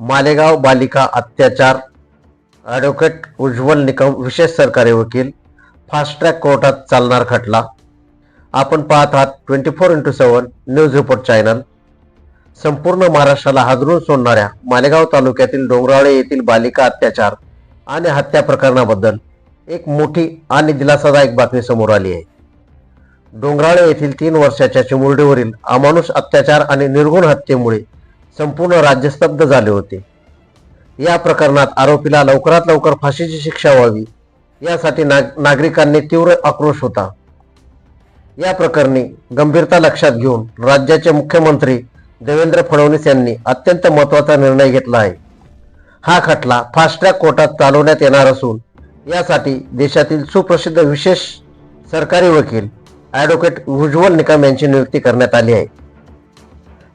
मालेगाव बालिका अत्याचार ॲडव्होकेट उज्ज्वल निकम विशेष सरकारी वकील फास्ट ट्रॅक कोर्टात चालणार खटला. आपण पाहत आहात twenty four into seven news report channel. संपूर्ण महाराष्ट्राला हादरून सोडणाऱ्या मालेगाव तालुक्यातील डोंगराळे येथील बालिका अत्याचार आणि हत्या प्रकरणाबद्दल एक मोठी आणि दिलासादायक बातमी समोर आली आहे. डोंगराळे येथील तीन वर्षाच्या चिमुरडीवरील अमानुष अत्याचार आणि निर्गुण हत्येमुळे संपूर्ण राज्य स्तब्ध झाले होते. या प्रकरणात आरोपीला लवकरात लवकर फाशीची शिक्षा व्हावी यासाठी नाग नागरिकांनी तीव्र आक्रोश होता. या प्रकरणी गंभीरता लक्षात घेऊन राज्याचे मुख्यमंत्री देवेंद्र फडणवीस यांनी अत्यंत महत्त्वाचा निर्णय घेतला आहे. हा खटला फास्ट ट्रॅक कोर्टात चालवण्यात येणार असून यासाठी देशातील सुप्रसिद्ध विशेष सरकारी वकील ॲडव्होकेट उज्ज्वल निकम यांची नियुक्ती करण्यात आली आहे.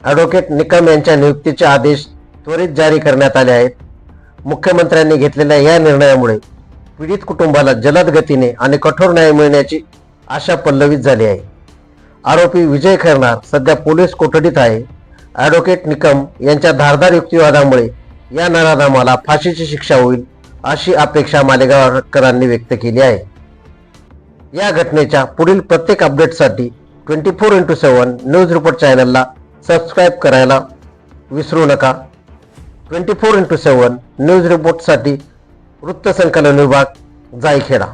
ॲडव्होकेट निकम यांच्या नियुक्तीचे आदेश त्वरित जारी करण्यात आले आहेत. मुख्यमंत्र्यांनी घेतलेल्या या निर्णयामुळे पीडित कुटुंबाला जलद गतीने आणि कठोर न्याय मिळण्याची आशा पल्लवित झाली आहे. आरोपी विजय खैरनार सध्या पोलीस कोठडीत आहे. ॲडव्होकेट निकम यांच्या धारदार युक्तिवादामुळे या नराधामाला फाशीची शिक्षा होईल अशी अपेक्षा मालेगावकरांनी व्यक्त केली आहे. या घटनेच्या पुढील प्रत्येक अपडेटसाठी twenty four into seven news report चॅनलला सबस्क्राईब करायला विसरू नका. Twenty four into seven news रिपोर्टसाठी वृत्तसंकलन विभाग जायखेडा.